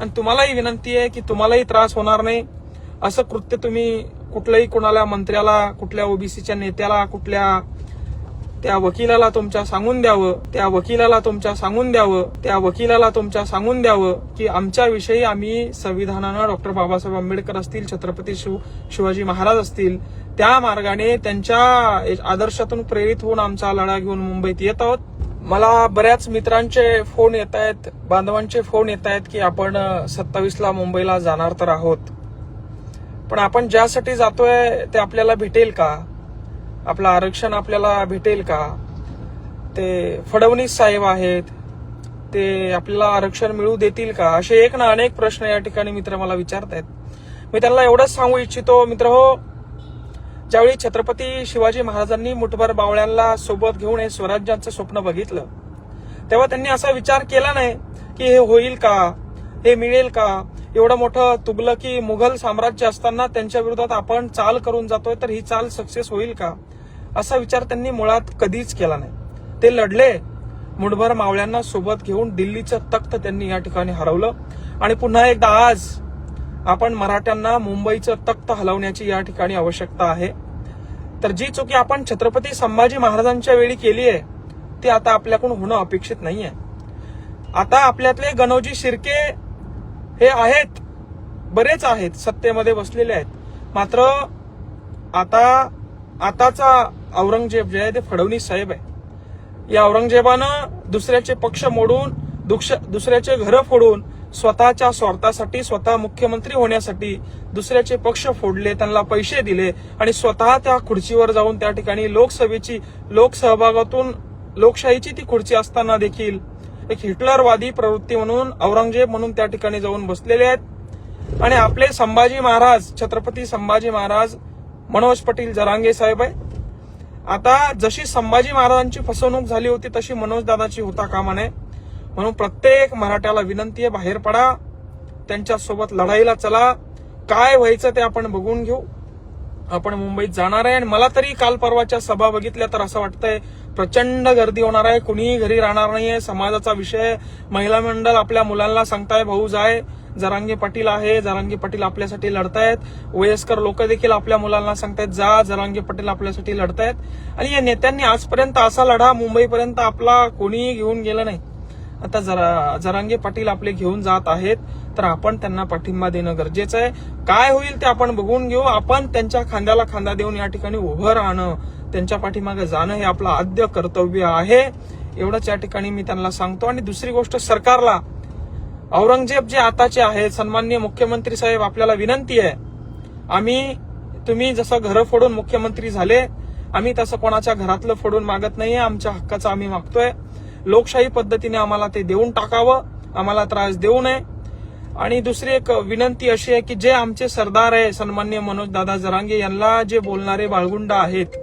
आणि तुम्हालाही विनंती आहे की तुम्हालाही त्रास होणार नाही. असं कृत्य तुम्ही कुठल्याही कोणाला मंत्र्याला कुठल्या ओबीसीच्या नेत्याला कुठल्या त्या वकिलाला तुमच्या सांगून द्यावं त्या वकिलाला तुमच्या सांगून द्यावं त्या वकिलाला तुमच्या सांगून द्यावं की आमच्याविषयी आम्ही संविधानानं डॉक्टर बाबासाहेब आंबेडकर असतील छत्रपती शिव शिवाजी महाराज असतील त्या मार्गाने त्यांच्या आदर्शातून प्रेरित होऊन आमचा लढा घेऊन मुंबईत येत आहोत. मला बऱ्याच मित्रांचे फोन येत आहेत बांधवांचे फोन येत आहेत की आपण सत्तावीसला मुंबईला जाणार तर आहोत. पण आपण ज्यासाठी जातोय ते आपल्याला भेटेल का? आपलं आरक्षण आपल्याला भेटेल का? ते फडणवीस साहेब आहेत. ते आपल्याला आरक्षण मिळू देतील का? असे एक ना अनेक प्रश्न या ठिकाणी मित्र मला विचारत आहेत मी त्यांना एवढंच सांगू इच्छितो मित्र हो ज्यावेळी छत्रपती शिवाजी महाराजांनी मुठभर बावळ्यांना सोबत घेऊन हे स्वराज्याचं स्वप्न बघितलं तेव्हा त्यांनी असा विचार केला नाही की हे होईल का हे मिळेल का? एवढं मोठं तुबलं की मुघल साम्राज्य असताना त्यांच्या विरोधात आपण चाल करून जातोय तर ही चाल सक्सेस होईल का? असा विचार त्यांनी मुळात कधीच केला नाही. ते लढले मुठभर मावळ्यांना सोबत घेऊन दिल्लीचं तख्त त्यांनी या ठिकाणी हरवलं आणि पुन्हा एकदा आज आपण मराठ्यांना मुंबईचं तख्त हलवण्याची या ठिकाणी आवश्यकता आहे. तर जी चुकी आपण छत्रपती संभाजी महाराजांच्या वेळी केली आहे ती आता आपल्याकडून होणं अपेक्षित नाहीये. आता आपल्यातले गणोजी शिर्के हे आहेत बरेच आहेत सत्तेमध्ये बसलेले आहेत. मात्र आता आताचा औरंगजेब जे आहे ते फडणवीस साहेब आहे. या औरंगजेबानं दुसऱ्याचे पक्ष मोडून दुक्ष- दुसऱ्याचे घरं फोडून स्वतःच्या स्वार्थासाठी स्वतः मुख्यमंत्री होण्यासाठी दुसऱ्याचे पक्ष फोडले त्यांना पैसे दिले आणि स्वतः त्या खुर्चीवर जाऊन त्या ठिकाणी लोकसभेची लोकसहभागातून लोकशाहीची ती खुर्ची असताना देखील एक हिटलरवादी प्रवृत्ती म्हणून औरंगजेब म्हणून त्या ठिकाणी जाऊन बसलेले आहेत. आणि आपले संभाजी महाराज छत्रपती संभाजी महाराज मनोज पाटील जरांगे साहेब आहे. आता जशी संभाजी महाराजांची फसवणूक झाली होती तशी मनोज दादाची होता कामा नये. म्हणून प्रत्येक मराठ्याला विनंती आहे बाहेर पडा. त्यांच्यासोबत लढाईला चला. काय व्हायचं ते आपण बघून घेऊ. आपण मुंबईत जाणार आहे आणि मला तरी काल परवाच्या सभा बघितल्या तर असं वाटतंय प्रचंड गर्दी होणार आहे. कुणीही घरी राहणार नाहीये. समाजाचा विषय महिला मंडळ आपल्या मुलांना सांगताय भाऊ जाय. जरांगे पाटील आहे. जरांगे पाटील आपल्यासाठी लढतायत. वयस्कर लोक देखील आपल्या मुलांना सांगतायत जा. जरांगे पाटील आपल्यासाठी लढतायत. आणि या नेत्यांनी आजपर्यंत असा लढा मुंबईपर्यंत आपला कोणीही घेऊन गेला नाही. आता जरा जरांगे पाटील आपले घेऊन जात आहेत तर आपण त्यांना पाठिंबा देणं गरजेचं आहे. काय होईल ते आपण बघून घेऊ. आपण त्यांच्या खांद्याला खांदा देऊन या ठिकाणी उभं राहणं त्यांच्या पाठीमागे जाणं हे आपलं आद्य कर्तव्य आहे. एवढंच या ठिकाणी मी त्यांना सांगतो. आणि दुसरी गोष्ट सरकारला औरंगजेब जे आताचे आहेत सन्माननीय मुख्यमंत्री साहेब आपल्याला विनंती आहे. आम्ही तुम्ही जसं घरं फोडून मुख्यमंत्री झाले आम्ही तसं कोणाच्या घरातलं फोडून मागत नाहीये. आमच्या हक्काचं आम्ही मागतोय. लोकशाही पद्धतीने आम्हाला ते देऊन टाकावं आम्हाला त्रास देऊ नये. आणि दुसरी एक विनंती अशी आहे की जे आमचे सरदार आहे सन्मान्य मनोज दादा जरांगे यांना जे बोलणारे बाळगुंड आहेत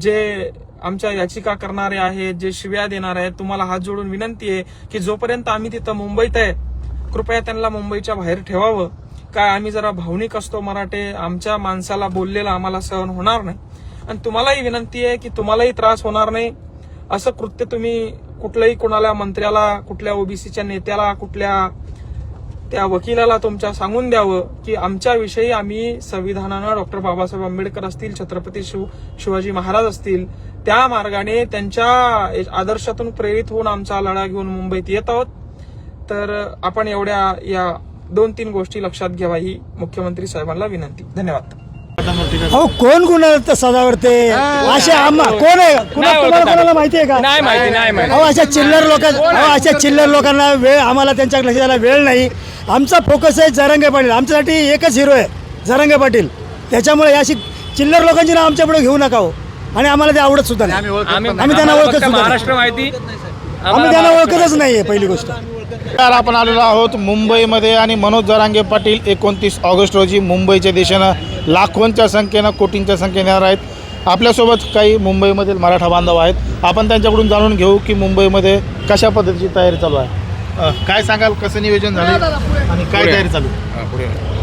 जे आमच्या याचिका करणारे आहेत जे शिव्या देणार आहेत तुम्हाला हात जोडून विनंती आहे की जोपर्यंत आम्ही तिथं मुंबईत आहे कृपया त्यांना मुंबईच्या बाहेर ठेवावं. काय आम्ही जरा भावनिक असतो मराठे आमच्या माणसाला बोललेला आम्हाला सहन होणार नाही. आणि तुम्हालाही विनंती आहे की तुम्हालाही त्रास होणार नाही. असं कृत्य तुम्ही कुठल्याही कोणाला मंत्र्याला कुठल्या ओबीसीच्या नेत्याला कुठल्या त्या वकिलाला तुमच्या सांगून द्यावं की आमच्याविषयी आम्ही संविधानानं डॉक्टर बाबासाहेब आंबेडकर असतील छत्रपती शिव शिवाजी महाराज असतील त्या मार्गाने त्यांच्या आदर्शातून प्रेरित होऊन आमचा लढा घेऊन मुंबईत येत आहोत. तर आपण एवढ्या या दोन तीन गोष्टी लक्षात घ्यावा ही मुख्यमंत्री साहेबांना विनंती. धन्यवाद. अहो कोण कुणाला सजावर ते? असे आम्हा कोण आहे? कुणा तुम्हाला कोणाला माहिती आहे का? नाही माहिती नाही माहिती. अहो अशा चिल्लर लोक अहो अशा चिल्लर लोकांना वेळ आम्हाला त्यांच्या लक्ष द्यायला वेळ नाही. आमचा फोकस आहे जरंगे पाटील. आमच्यासाठी एकच हिरो आहे जरंगे पाटील. त्याच्यामुळे अशी चिल्लर लोकांची नाव आमच्यापुढे घेऊ नका हो. आणि आम्हाला ते आवडत सुद्धा नाही. आम्ही आम्ही त्यांना ओळखत फक्त सुद्धा नाही. महाराष्ट्र माहिती. आम्ही त्यांना ओळखतच नाहीये पहिली गोष्ट. तर आपण आलेलो आहोत मुंबईमध्ये आणि मनोज जरांगे पाटील एकोणतीस ऑगस्ट रोजी मुंबईच्या दिशेनं लाखोंच्या संख्येनं कोटींच्या संख्येने येणार आहेत. आपल्यासोबत काही मुंबईमधील मराठा बांधव आहेत. आपण त्यांच्याकडून जाणून घेऊ की मुंबईमध्ये कशा पद्धतीची तयारी चालू आहे. अ, काय सांगाल? कसं नियोजन झालं? आणि काय तयारी चालू? आहे?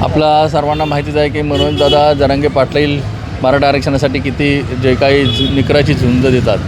आपला सर्वांना माहितीच आहे की मनोज दादा जरांगे पाटील मराठा आरक्षणासाठी किती जे काही झु- निकराची झुंज देतात.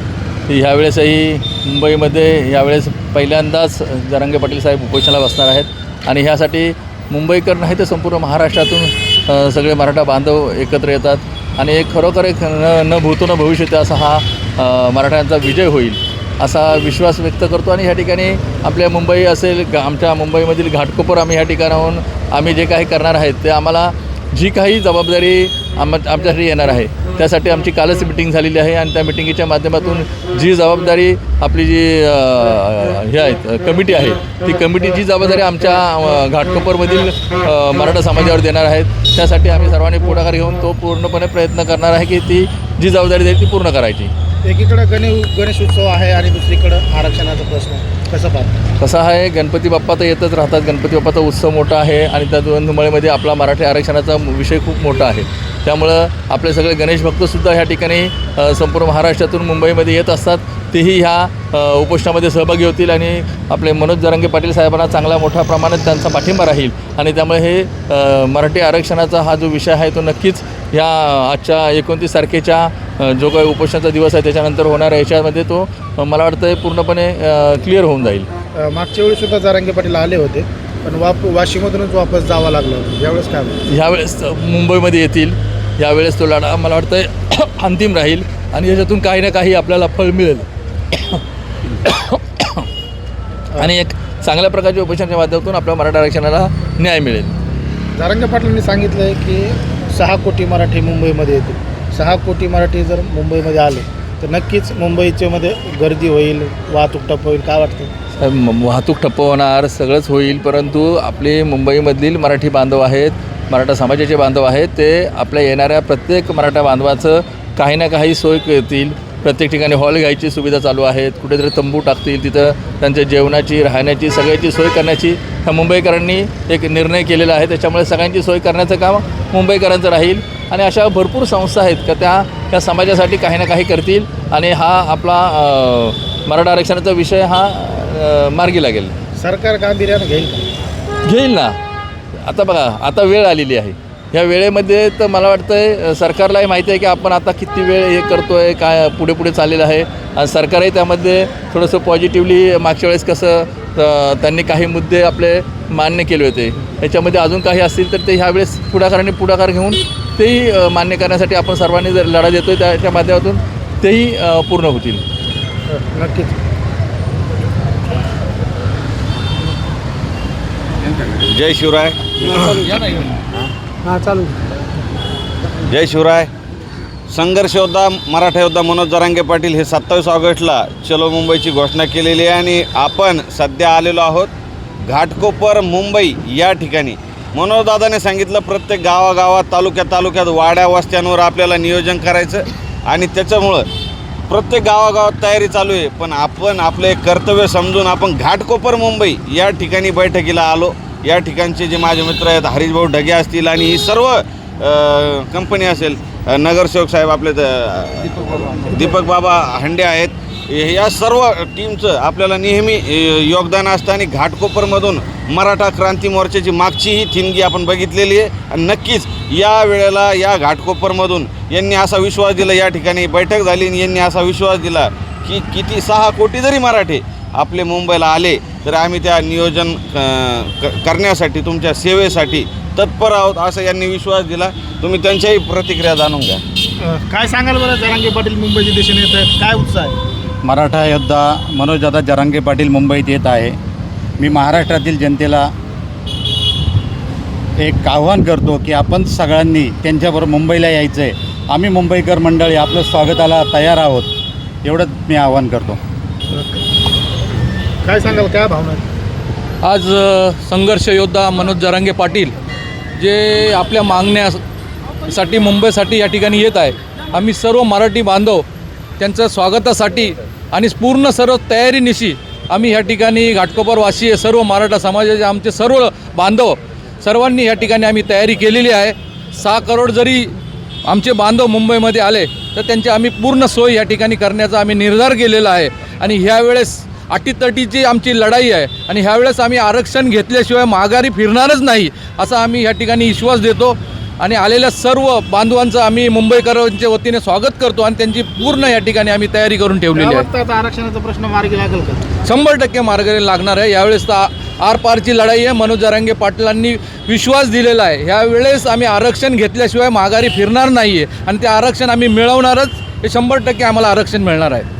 ती ह्यावेळेसही मुंबईमध्ये ह्यावेळेस पहिल्यांदाच जरांगे पाटील साहेब उपोषणाला बसणार आहेत. आणि ह्यासाठी मुंबईकर नाही तर संपूर्ण महाराष्ट्रातून सगळे मराठा बांधव एकत्र येतात आणि एक खरोखर एक न न भूतो न भविष्यते असा हा मराठ्यांचा विजय होईल असा विश्वास व्यक्त करतो. आणि ह्या ठिकाणी आपल्या मुंबई असेल गा- आमच्या मुंबईमधील घाटकोपर आम्ही ह्या ठिकाणाहून आम्ही जे काही करणार आहेत ते आम्हाला जी काही जबाबदारी आम आमच्यासाठी येणार आहे त्यासाठी आमची कालच मिटिंग झालेली आहे. आणि त्या मिटिंगीच्या माध्यमातून जी जबाबदारी आपली जी हे आहेत कमिटी आहे ती कमिटीची जबाबदारी आमच्या घाटकोपरमधील मराठा समाजावर देणार आहेत त्यासाठी आम्ही सर्वांनी पुढाकार घेऊन तो पूर्णपणे प्रयत्न करणार आहे की ती जी जबाबदारी देईल ती पूर्ण करायची. एकीकडे गणे गणेश उत्सव आहे आणि दुसरीकडं आरक्षणाचा प्रश्न कसं पाहतो? कसं आहे गणपती बाप्पा तर येतच राहतात. गणपती बाप्पाचा उत्सव मोठा आहे आणि त्या दोन मुंबईमध्ये आपला मराठी आरक्षणाचा विषय खूप मोठा आहे. त्यामुळं आपले सगळे गणेश भक्तसुद्धा ह्या ठिकाणी संपूर्ण महाराष्ट्रातून मुंबईमध्ये येत असतात. तेही ह्या उपोषणामध्ये सहभागी होतील आणि आपले मनोज जरांगे पाटील साहेबांना चांगला मोठ्या प्रमाणात त्यांचा पाठिंबा राहील. आणि त्यामुळे हे मराठी आरक्षणाचा हा जो विषय आहे तो नक्कीच ह्या आजच्या एकोणतीस तारखेच्या जो काही उपोषणाचा दिवस आहे त्याच्यानंतर होणाऱ्या याच्यामध्ये तो मला वाटतं पूर्णपणे क्लिअर होऊन जाईल. मागच्या वेळी सुद्धा जारांगे पाटील आले होते पण वाप वाशीमधूनच वापस जावं लागलं होतं. यावेळेस काय? ह्यावेळेस मुंबईमध्ये येतील. यावेळेस तो लढा मला वाटतं अंतिम राहील. आणि याच्यातून काही ना काही आपल्याला फळ मिळेल. आणि एक चांगल्या प्रकारच्या उपोषणाच्या माध्यमातून आपल्या मराठा आरक्षणाला न्याय मिळेल. जारंगे पाटलांनी सांगितलं आहे की सहा कोटी मराठी मुंबईमध्ये येतील. सहा कोटी मराठी जर मुंबईमध्ये आले तर नक्कीच मुंबईच्या मध्ये गर्दी होईल वाहतूक टप होईल. काय वाटतं? वाहतूक ठप्प होणार सगळंच होईल परंतु आपले मुंबईमधील मराठी बांधव आहेत मराठा समाजाचे बांधव आहेत ते आपल्या येणाऱ्या प्रत्येक मराठा बांधवाचं काही ना काही सोय करतील. प्रत्येक ठिकाणी हॉल घ्यायची सुविधा चालू आहेत. कुठेतरी तंबू टाकतील तिथं. त्यांच्या जेवणाची राहण्याची सगळ्याची सोय करण्याची ह्या मुंबईकरांनी एक निर्णय केलेला आहे. त्याच्यामुळे सगळ्यांची सोय करण्याचं काम मुंबईकरांचं राहील. आणि अशा भरपूर संस्था आहेत का त्या त्या समाजासाठी काही ना काही करतील. आणि हा आपला मराठा आरक्षणाचा विषय हा मार्गी लागेल. सरकार गांभीर्यानं घेईल घेईल ना. आता बघा आता वेळ आलेली आहे. ह्या वेळेमध्ये तर मला वाटतंय अ, सरकारलाही माहिती आहे की आपण आता किती वेळ हे करतो आहे काय पुढे पुढे चाललेलं आहे. आणि सरकारही त्यामध्ये थोडंसं पॉझिटिव्हली मागच्या वेळेस कसं त्यांनी काही मुद्दे आपले मान्य केले होते. याच्यामध्ये अजून काही असतील तर ते ह्यावेळेस पुढाकाराने पुढाकार घेऊन तेही मान्य करण्यासाठी आपण सर्वांनी जर लढा देतो आहे त्याच्या माध्यमातून तेही पूर्ण होतील. नक्कीच. जय शिवराय. हां चालू. जय शिवराय. संघर्ष योद्धा मराठा योद्धा मनोज जरांगे पाटील हे सत्तावीस ऑगस्टला चलो मुंबईची घोषणा केलेली आहे आणि आपण सध्या आलेलो आहोत घाटकोपर मुंबई या ठिकाणी. मनोजदादाने सांगितलं प्रत्येक गावागावात तालुक्या तालुक्यात वाड्या वस्त्यांवर आपल्याला नियोजन करायचं आणि त्याच्यामुळं प्रत्येक गावागावात तयारी चालू आहे. पण आपण आपले कर्तव्य समजून आपण घाटकोपर मुंबई या ठिकाणी बैठकीला आलो. या ठिकाणचे जे माझे मित्र आहेत हरीशभाऊ ढगे असतील आणि ही सर्व कंपनी असेल नगरसेवक साहेब आपले दीपक बाबा हंडे आहेत. या सर्व टीमचं आपल्याला नेहमी योगदान असतं आणि घाटकोपरमधून मराठा क्रांती मोर्चाची मागची ही थिनगी आपण बघितलेली आहे. आणि नक्कीच या वेळेला या घाटकोपरमधून यांनी असा विश्वास दिला या ठिकाणी बैठक झाली आणि यांनी असा विश्वास दिला की किती सहा कोटी जरी मराठे आपले मुंबईला आले तर आम्ही त्या नियोजन क- करण्यासाठी तुमच्या सेवेसाठी तत्पर आहोत असं यांनी विश्वास दिला. तुम्ही त्यांच्याही प्रतिक्रिया जाणून घ्या. काय सांगाल बरं जरांगे पाटील मुंबईच्या दिशेने? येत आहेत काय उत्साह आहे? मराठा योद्धा मनोजदादा जरांगे पाटील मुंबईत येत आहे. मी महाराष्ट्रातील जनतेला एक आव्हान करतो की आपण सगळ्यांनी त्यांच्याबरोबर मुंबईला यायचं आहे आम्ही मुंबईकर मंडळी आपलं स्वागताला तयार आहोत. एवढंच मी आव्हान करतो. काय सांगाल काय भावना आज संघर्ष योद्धा मनोज जरांगे पाटील जे आपल्या मागण्यासाठी मुंबईसाठी या ठिकाणी येत आहे. आम्ही सर्व मराठी बांधव त्यांचं स्वागतासाठी आणि पूर्ण सर्व तयारीनिशी आम्ही ह्या ठिकाणी घाटकोपरवासी सर्व मराठा समाजाचे आमचे सर्व बांधव सर्वांनी या ठिकाणी आम्ही तयारी केलेली आहे. सहा करोड जरी आमचे बांधव मुंबईमध्ये आले तर त्यांची आम्ही पूर्ण सोय या ठिकाणी करण्याचा आम्ही निर्धार केलेला आहे. आणि ह्यावेळेस अटीतटीची आमची लढाई आहे आणि ह्यावेळेस आम्ही आरक्षण घेतल्याशिवाय माघारी फिरणारच नाही असा आम्ही या ठिकाणी विश्वास देतो. आणि आलेल्या सर्व बांधवांचं आम्ही मुंबईकरांच्या वतीने स्वागत करतो आणि त्यांची पूर्ण या ठिकाणी आम्ही तयारी करून ठेवलेली आहे. आरक्षणाचा प्रश्न मार्गी लागेल का? शंभर टक्के मार्गाने लागणार आहे. यावेळेस तर आर पारची लढाई आहे. मनोज जरांगे पाटलांनी विश्वास दिलेला आहे. ह्या वेळेस आम्ही आरक्षण घेतल्याशिवाय माघारी फिरणार नाही आहे आणि ते आरक्षण आम्ही मिळवणारच. हे शंभर टक्के आम्हाला आरक्षण मिळणार आहे.